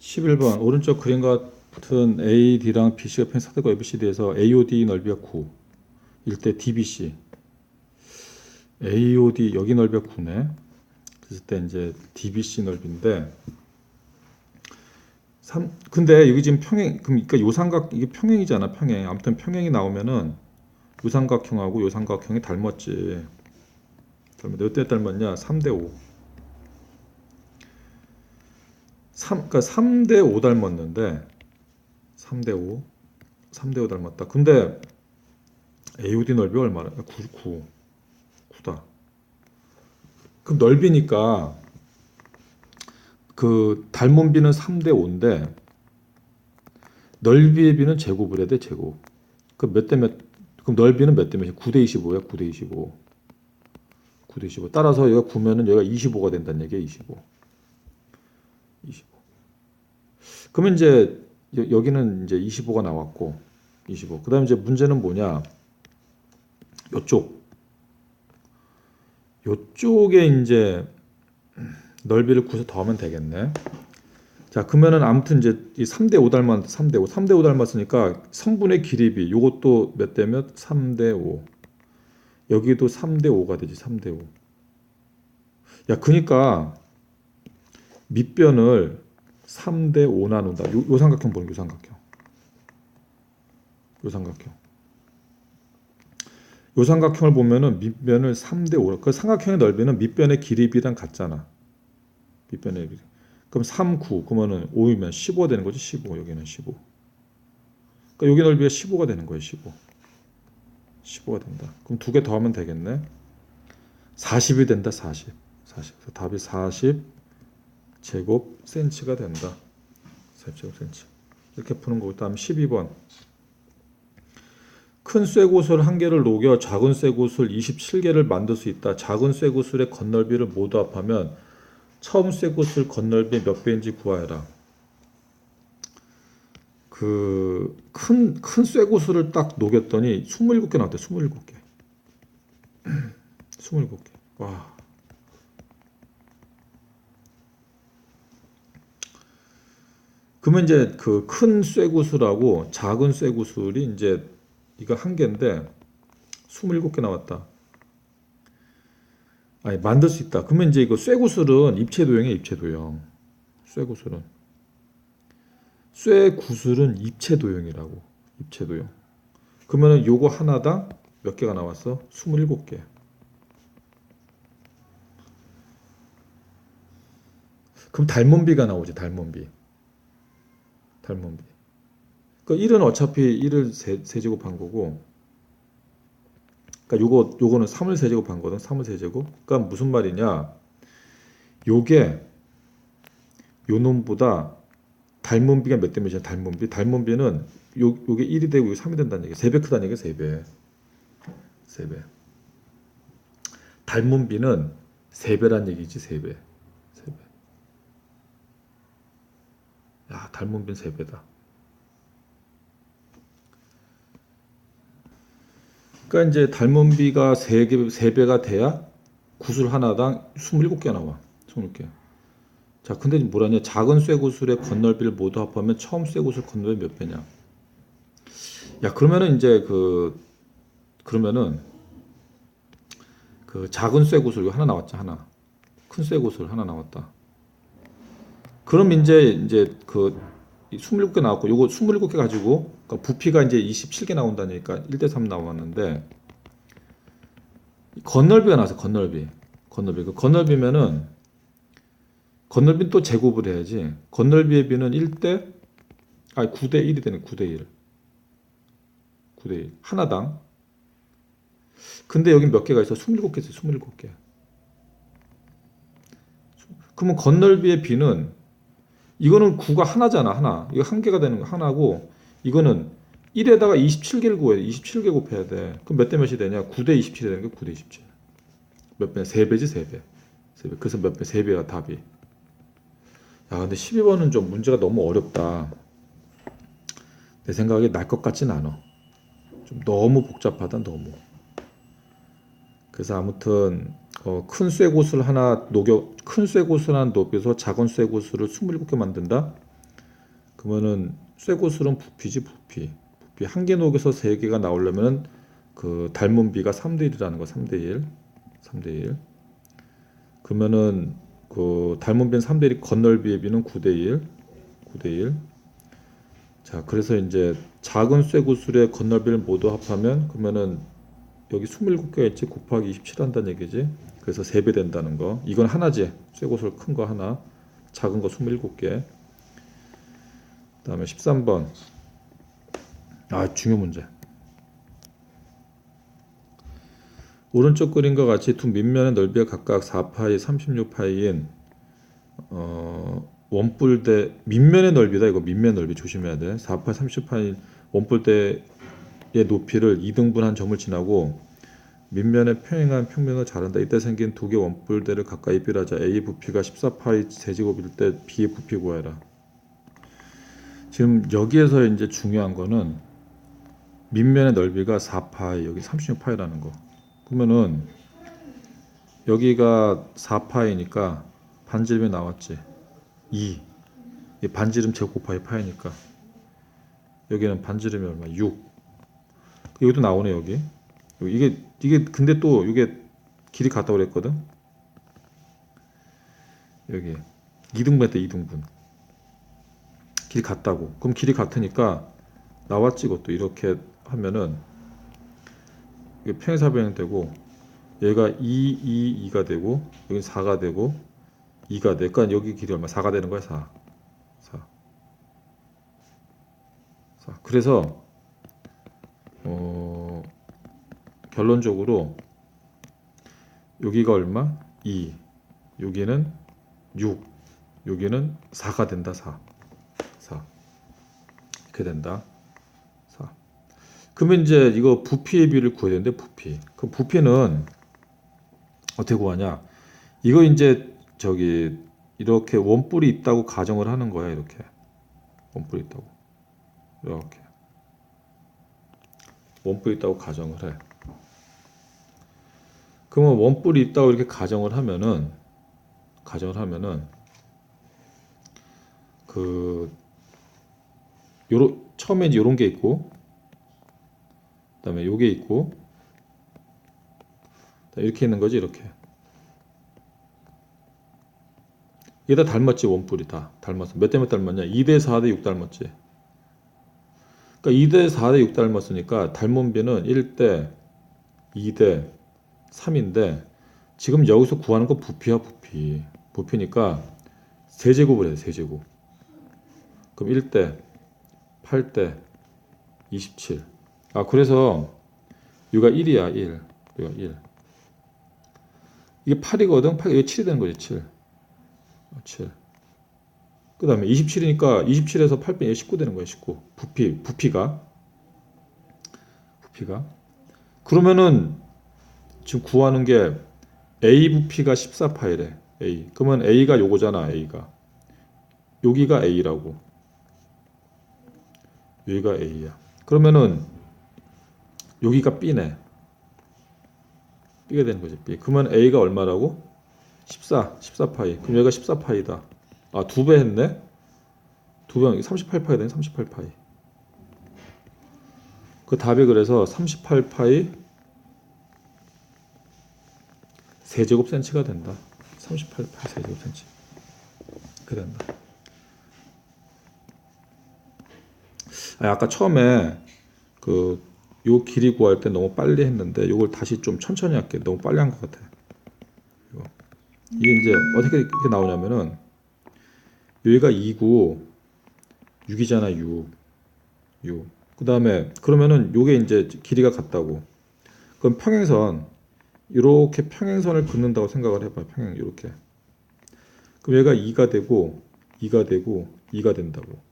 11번 오른쪽 그림과 같은 AD랑 BC가 사대고 ABCD에서 AOD 넓이가 9 일대 DBC AOD 여기 넓이가 9네. 그랬을 때 이제 DBC 넓이인데 3 근데 여기 지금 평행 그러니까 요 삼각 이게 평행이잖아? 평행. 아무튼 평행이 나오면은 요 삼각형하고 요 삼각형이 닮았지. 닮았 몇대 닮았냐? 3대 5 3, 그러니까 3대 5 닮았는데 3대 5 3대 5 닮았다. 근데 AOD 넓이 얼마나? 9, 9 9다. 그럼 넓이니까 그 닮은 비는 3대 5인데 넓이의 비는 제곱을 해야 돼 제곱. 그럼 몇 대 몇? 그럼 넓이는 몇 대 몇이야? 9대 25야 9대 25. 9대 25. 따라서 얘가 9면은 얘가 25가 된다는 얘기야 25. 25. 그러면 이제 여- 여기는 이제 25가 나왔고 25. 그다음에 이제 문제는 뭐냐? 요쪽. 요쪽에 이제 넓이를 9서 더하면 되겠네. 자, 그러면은 아무튼 이제 이 5대 5 닮았 3대 5. 3대 5 닮았으니까 성분의 길이비 요것도 몇 대 몇? 3대 5. 여기도 3대 5가 되지. 3대 5. 야, 그니까 밑변을 3대 5 나눈다. 요, 요 삼각형 보는 요 삼각형. 요 삼각형. 요 삼각형을 보면은 밑변을 3대 5. 그 삼각형의 넓이는 밑변의 길이비랑 같잖아. 밑변의 길이. 그럼 3, 9. 그러면은 5이면 15 되는 거지. 15. 여기는 15. 그러니까 여기 넓이가 15가 되는 거예요. 15. 15가 된다. 그럼 두 개 더하면 되겠네. 40이 된다. 40. 40. 그래서 답이 40 제곱 센치가 된다. 40제곱 센치. 이렇게 푸는 거고 다음 12번. 큰 쇠구슬 한 개를 녹여 작은 쇠구슬 27개를 만들 수 있다. 작은 쇠구슬의 건널비를 모두 합하면 처음 쇠구슬 건널비 몇 배인지 구하여라. 그 큰 큰 쇠구슬을 딱 녹였더니 27개 나왔대. 27개. 27개. 와. 그러면 이제 그 큰 쇠구슬하고 작은 쇠구슬이 이제 이거 한 개인데 27개 나왔다. 아니 만들 수 있다. 그러면 이제 이거 쇠구슬은 입체도형이야 입체도형. 쇠구슬은 쇠구슬은 입체도형이라고. 입체도형. 그러면은 요거 하나당 몇 개가 나왔어? 27개. 그럼 닮은비가 나오지 닮은비. 닮은비. 그 1은 어차피 1을 세, 세제곱한 거고 그러니까 요거 요거는 3을 세제곱한 거든 3을 세제곱. 그러니까 무슨 말이냐? 요게 요 놈보다 닮은비가 몇 대 몇이야 닮은비. 닮은비는 요 요게 1이 되고 요게 3이 된다는 얘기 3배 크다는 얘기 3배. 3배. 닮은비는 3배란 얘기지 3배 3배 야 닮은비는 3배다 그러니까 이제 닮은 비가 3개, 3배가 돼야 구슬 하나당 27개 나와. 27개. 자, 근데 뭐라냐? 작은 쇠구슬의 건널비를 모두 합하면 처음 쇠구슬 건널비 몇 배냐? 야, 그러면은 이제 그 그러면은 그 작은 쇠구슬 이거 하나 나왔죠, 하나. 큰 쇠구슬 하나 나왔다. 그럼 이제 이제 그 27개 나왔고 요거 27개 가지고 그러니까 부피가 이제 27개 나온다니까 1대 3 나왔는데 건널비가 나와서 건널비. 건널비. 그 건널비면은 건널비는 또 제곱을 해야지. 건널비의 비는 1대 아니 9대 1이 되는 9대 1 9대 1 하나당. 근데 여기 몇 개가 있어? 27개 있어 27개. 그러면 건널비의 비는 이거는 9가 하나잖아 하나. 이거 한 개가 되는 거 하나고 이거는 1에다가 27개를 구해야 돼. 27개 곱해야 돼. 그럼 몇 대 몇이 되냐? 9 대 27이 되는 게 9 대 27 몇 배? 3배지 3배. 3배. 그래서 몇 배? 3배가 답이. 야 근데 12번은 좀 문제가 너무 어렵다. 내 생각에 날 것 같진 않아. 좀 너무 복잡하다 너무. 그래서 아무튼 어, 큰 쇠구슬 하나 녹여 큰 쇠구슬 하나 녹여서 작은 쇠구슬을 27개 만든다. 그러면은 쇠고슬은 부피지 부피. 부피 한 개 녹여서 세 개가 나오려면은 그 닮은 비가 3대 1이라는 거 3대 1. 3대 1. 그러면은 그 닮은 비는 3대 1 건널비의 비는 9대 1. 9대 1. 자, 그래서 이제 작은 쇠구슬의 건널비를 모두 합하면 그러면은 여기 27개가 있지 곱하기 27 한다는 얘기지. 그래서 3배 된다는 거. 이건 하나지. 쇠구슬 큰 거 하나. 작은 거 27개. 그 다음에 13번. 아, 중요 문제. 오른쪽 그림과 같이 두 밑면의 넓이가 각각 4파이, 36파이인 어, 원뿔대 밑면의 넓이다. 이거 밑면 넓이 조심해야 돼. 4파 30파인 원뿔대의 높이를 2등분한 점을 지나고 밑면에 평행한 평면을 자른다. 이때 생긴 두 개 원뿔대를 가까이 비례하자. A 부피가 14파이 제곱일 때 B의 부피 구하라. 지금 여기에서 이제 중요한 거는 밑면의 넓이가 4파이, 여기 36파이라는 거. 그러면은 여기가 4파이니까 반지름이 나왔지. 2. 이 반지름 제곱 곱하기 파이니까 여기는 반지름이 얼마? 6. 여기도 나오네 여기. 이게 이게 근데 또 이게 길이 같다고 그랬거든. 여기 2등분 했다 2등분. 길이 같다고. 그럼 길이 같으니까 나왔지 이것도 이렇게 하면은 이게 평행사변이 되고 얘가 2, 2, 2가 되고 여기 4가 되고 2가 돼. 그러니까 여기 길이 얼마? 4가 되는 거야, 4. 4. 4. 그래서 어 결론적으로 여기가 얼마? 2. 여기는 6. 여기는 4가 된다, 4. 4. 이렇게 된다. 4. 그러면 이제 이거 부피의 비를 구해야 되는데 부피. 그 부피는 어떻게 구하냐? 이거 이제 저기 이렇게 원뿔이 있다고 가정을 하는 거야 이렇게 원뿔이 있다고 이렇게 원뿔이 있다고 가정을 해 그러면 원뿔이 있다고 이렇게 가정을 하면은 가정을 하면은 그 요런 처음에 요런 게 있고 그다음에 요게 있고 이렇게 있는 거지 이렇게. 얘다 닮았지 원뿔이 다. 닮았어. 몇 대 몇 닮았냐? 2대 4대 6 닮았지. 그러니까 2대 4대 6 닮았으니까 닮은 비는 1대 2대 3인데 지금 여기서 구하는 거 부피야 부피 부피니까 세제곱을 돼 세제곱 그럼 1대 8대 27아 그래서 여기가 1이야 1 여기가 1 이게 8이거든 8 이게 7이 되는 거지 7 7. 그 다음에 27이니까 27에서 8 빼면 19 되는 거야, 19. 부피, 부피가. 부피가. 그러면은 지금 구하는 게 A 부피가 14파이래. A. 그러면 A가 요거잖아, A가. 여기가 A라고. 여기가 A야. 그러면은 여기가 B네. B가 되는 거지, B. 그러면 A가 얼마라고? 14, 14파이. 그럼 여기가 14파이다. 아, 두 배 했네? 두 배, 38파이 되네, 38파이. 그 답이 그래서 38파이 세제곱 센치가 된다. 38파이 세제곱 센치. 그 된다. 아, 아까 처음에 그 요 길이 구할 때 너무 빨리 했는데 요걸 다시 좀 천천히 할게. 너무 빨리 한 것 같아. 이게 이제 어떻게 이렇게 나오냐면은 여기가 2고 6이잖아 6 6 그다음에 그러면은 요게 이제 길이가 같다고 그럼 평행선 이렇게 평행선을 긋는다고 생각을 해봐 평행 이렇게 그럼 얘가 2가 되고 2가 되고 2가 된다고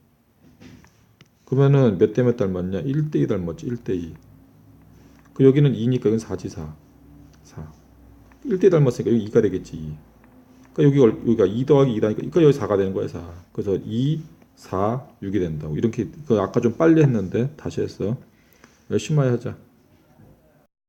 그러면은 몇 대 몇 닮았냐 1대 2 닮았지 1대 2 그 여기는 2니까 여기는 4지 4 4 1대 닮았으니까 여기 2가 되겠지 2. 그러니까 여기 여기가 2 더하기 2다니까 그러니까 여기 4가 되는 거야 4. 그래서 2, 4, 6이 된다고. 이렇게 그 아까 좀 빨리 했는데 다시 했어. 열심히 하자.